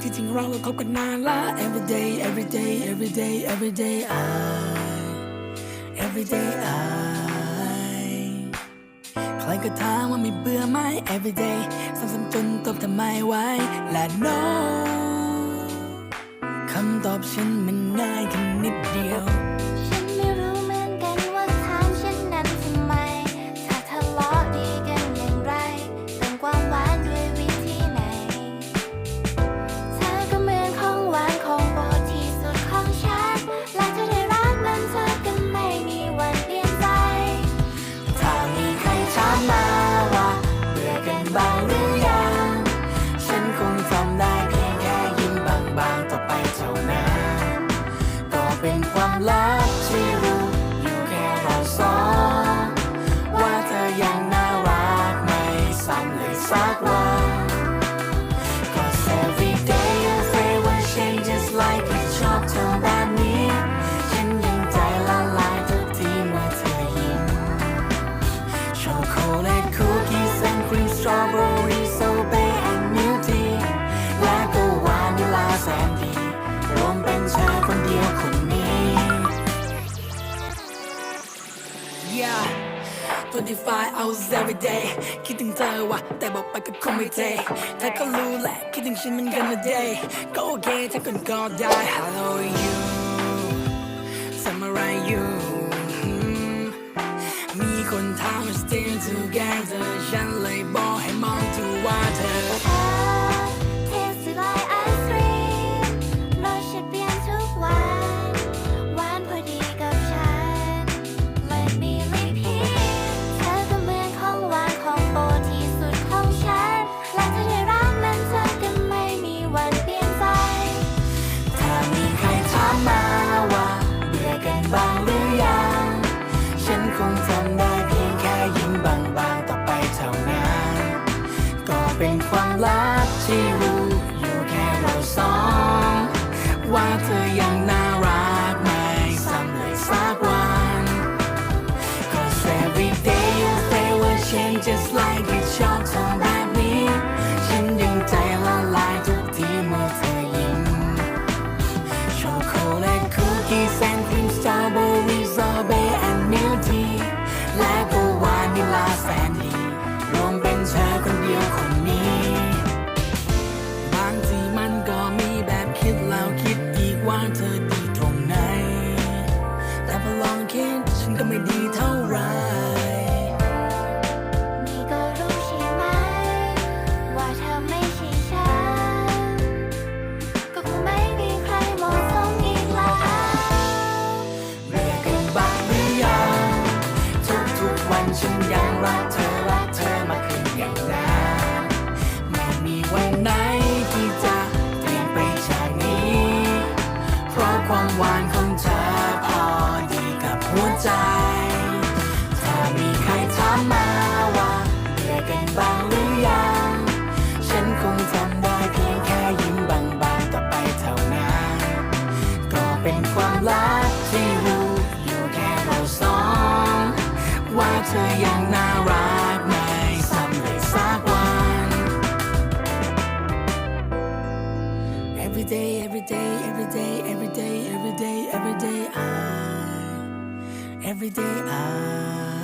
ที่จริงเราก็คบกันนานละ every day every day every day every day I every day I ใครก็ถามว่ามีเบื่อไหม every day ซ้ำๆจนตบทำไมไว้และ no คำตอบฉันมันง่ายขนา รวมเป็นเธอคนเดียวคนนี้ Yeah 25 hours every day คิดถึงเธอว่ะแต่บอกไปก็คงไม่เทเธอก็รู้แหละ คิดถึงฉันมันกันนะดย์ก็โอเคถ้าคนก็ได้ Hello you Samurai you มีคนถาม We're staying together ความลับที่รู้อยู่แค่เราสอง ว่าเธออย่างนั้น Every day every day every day every day every day every day I every day I